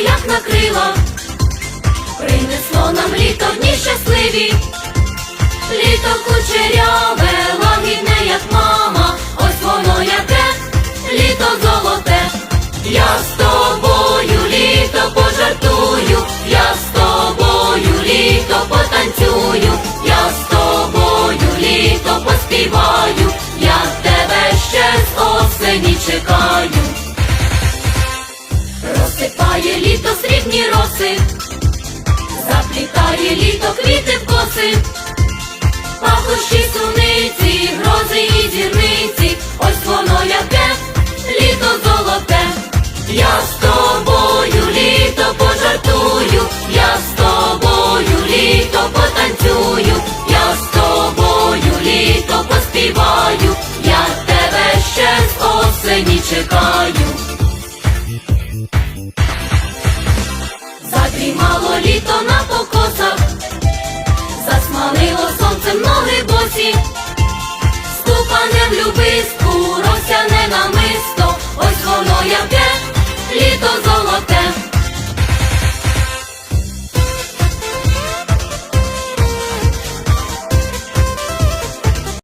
птах накрила, принесло нам літо дні щасливі, літо кучеряве, лагідне, як мама, ось воно яке, літо золоте. Я з тобою літо пожартую, я з тобою літо потанцюю, я з тобою літо поспіваю, я тебе ще з осені чекаю. Розсипає літо срібні роси, заплітає літо квіти в коси, пахощі суниці, грози і зірниці, ось воно яке, літо золоте. Я з тобою літо пожартую, я з тобою літо потанцюю, я з тобою літо поспіваю, я тебе ще з осені чекаю. мало літо на покосах, засмалило сонцем ноги босі, ступане в любиску, росяне намисто, ось воно яке, літо золоте.